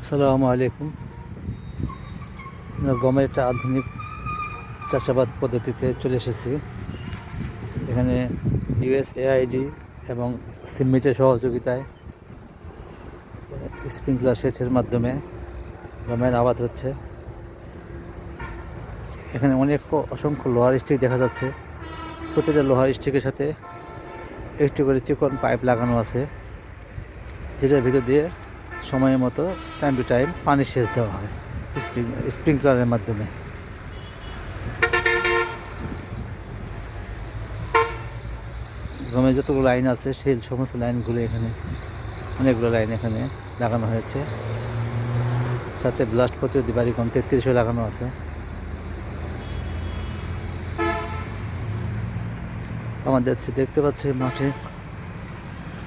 আসসালামু আলাইকুম। গমের একটা আধুনিক চাষাবাদ পদ্ধতিতে চলে এসেছি। এখানে ইউএস এআইডি এবং সিমিটের সহযোগিতায় স্প্রিংকলার সেচের মাধ্যমে গমের আবাদ হচ্ছে। এখানে অনেক অসংখ্য লোহার স্টিক দেখা যাচ্ছে। প্রতিটা লোহার স্টিকের সাথে একটি করে চিকন পাইপ লাগানো আছে, যেটার ভিতর দিয়ে সময় মতো টাইম টু টাইম পানি সেচ দেওয়া হয় স্প্রিং স্প্রিংকলারের মাধ্যমে। গমের যতগুলো লাইন আছে, সেই সমস্ত লাইনগুলো এখানে, অনেকগুলো লাইন এখানে লাগানো হয়েছে। সাথে ব্লাস্ট প্রতিরোধী বাড়িকম তেত্রিশও লাগানো আছে। আমাদের দেখতে পাচ্ছি মাঠে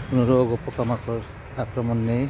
কোনো রোগ ও পোকামাকড় আক্রমণ নেই।